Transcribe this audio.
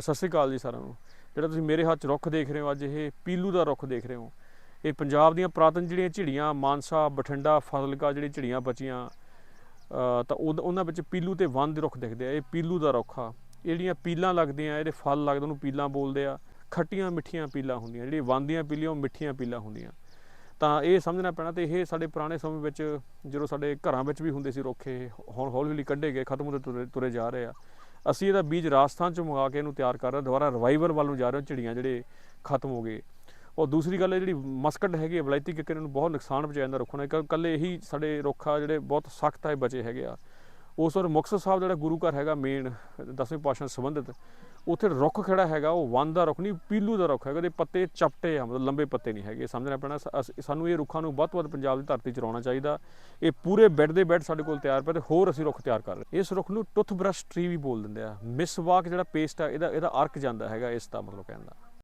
ਸਤਿ ਸ੍ਰੀ ਅਕਾਲ ਜੀ ਸਾਰਿਆਂ ਨੂੰ। ਜਿਹੜਾ ਤੁਸੀਂ ਮੇਰੇ ਹੱਥ 'ਚ ਰੁੱਖ ਦੇਖ ਰਹੇ ਹੋ, ਅੱਜ ਇਹ ਪੀਲੂ ਦਾ ਰੁੱਖ ਦੇਖ ਰਹੇ ਹੋ। ਇਹ ਪੰਜਾਬ ਦੀਆਂ ਪੁਰਾਤਨ ਜਿਹੜੀਆਂ ਝਿੜੀਆਂ, ਮਾਨਸਾ, ਬਠਿੰਡਾ, ਫਾਜ਼ਿਲਕਾ ਜਿਹੜੀ ਝਿੜੀਆਂ ਬਚੀਆਂ ਤਾਂ ਉਹਦ- ਉਹਨਾਂ ਵਿੱਚ ਪੀਲੂ ਤੇ ਵਨ ਦੇ ਰੁੱਖ ਦਿਖਦੇ ਆ। ਇਹ ਪੀਲੂ ਦਾ ਰੁੱਖ ਆ। ਇਹ ਜਿਹੜੀਆਂ ਪੀਲਾਂ ਲੱਗਦੀਆਂ ਇਹਦੇ ਫਲ ਲੱਗਦੇ, ਉਹਨੂੰ ਪੀਲਾਂ ਬੋਲਦੇ ਆ। ਖੱਟੀਆਂ ਮਿੱਠੀਆਂ ਪੀਲਾਂ ਹੁੰਦੀਆਂ ਜਿਹੜੀਆਂ ਵਨ ਦੀਆਂ ਪੀਲੀਆਂ, ਉਹ ਮਿੱਠੀਆਂ ਪੀਲਾਂ ਹੁੰਦੀਆਂ। ਤਾਂ ਇਹ ਸਮਝਣਾ ਪੈਣਾ ਤੇ ਇਹ ਸਾਡੇ ਪੁਰਾਣੇ ਸਮੇਂ ਵਿੱਚ ਜਦੋਂ ਸਾਡੇ ਘਰਾਂ ਵਿੱਚ ਵੀ ਹੁੰਦੇ ਸੀ ਰੁੱਖ, ਇਹ ਹੁਣ ਹੌਲੀ ਹੌਲੀ ਕੱਢੇ ਗਏ, ਖਤਮ ਹੁੰਦੇ ਤੁਰੇ ਜਾ ਰਹੇ ਆ। ਅਸੀਂ ਇਹਦਾ ਬੀਜ ਰਾਜਸਥਾਨ ਚੋਂ ਮੰਗਾ ਕੇ ਇਹਨੂੰ ਤਿਆਰ ਕਰ ਰਹੇ ਹਾਂ। ਦੁਬਾਰਾ ਰਿਵਾਈਵਲ ਵੱਲ ਨੂੰ ਜਾ ਰਹੇ ਹਾਂ, ਝਿੜੀਆਂ ਜਿਹੜੇ ਖਤਮ ਹੋ ਗਏ। ਔਰ ਦੂਸਰੀ ਗੱਲ ਹੈ ਜਿਹੜੀ ਮਸਕਟ ਹੈਗੀ ਹੈ ਵਲਾਇਤੀ ਕਿੱਕਰ ਨੂੰ ਬਹੁਤ ਨੁਕਸਾਨ ਪਹੁੰਚਾਉਂਦਾ ਰੁੱਖਾਂ ਨੇ ਕੱਲੇ ਇਹੀ ਸਾਡੇ ਰੁੱਖ ਆ ਜਿਹੜੇ ਬਹੁਤ ਸਖਤ ਹੈ ਬਚੇ ਹੈਗੇ ਆ। ਉਸ ਵਾਰ ਮੁਕਤਸਰ ਸਾਹਿਬ ਜਿਹੜਾ ਗੁਰੂ ਘਰ ਹੈਗਾ ਮੇਨ ਦਸਵੇਂ ਪਾਤਸ਼ਾਹ ਸੰਬੰਧਿਤ ਉੱਥੇ ਰੁੱਖ ਖੜਾ ਹੈਗਾ, ਉਹ ਵਨ ਦਾ ਰੁੱਖ ਨਹੀਂ, ਪੀਲੂ ਦਾ ਰੁੱਖ ਹੈਗਾ, ਉਹਦੇ ਪੱਤੇ ਚਪਟੇ ਆ, ਮਤਲਬ ਲੰਬੇ ਪੱਤੇ ਨਹੀਂ ਹੈਗੇ। ਸਮਝਣਾ ਪੈਣਾ ਸਾਨੂੰ ਇਹ ਰੁੱਖਾਂ ਨੂੰ ਵੱਧ ਤੋਂ ਵੱਧ ਪੰਜਾਬ ਦੀ ਧਰਤੀ 'ਚ ਲਾਉਣਾ ਚਾਹੀਦਾ। ਇਹ ਪੂਰੇ ਬੈੱਡ ਦੇ ਬੈੱਡ ਸਾਡੇ ਕੋਲ ਤਿਆਰ ਪਏ ਤੇ ਹੋਰ ਅਸੀਂ ਰੁੱਖ ਤਿਆਰ ਕਰ ਰਹੇ ਇਸ ਰੁੱਖ ਨੂੰ ਟੁੱਥਬ੍ਰਸ਼ ਟ੍ਰੀ ਵੀ ਬੋਲ ਦਿੰਦੇ ਆ। ਮਿਸਵਾਕ ਜਿਹੜਾ ਪੇਸਟ ਆ, ਇਹਦਾ ਇਹਦਾ ਅਰਕ ਜਾਂਦਾ ਹੈਗਾ ਇਸ ਦਾ ਮਤਲਬ ਕਹਿੰਦਾ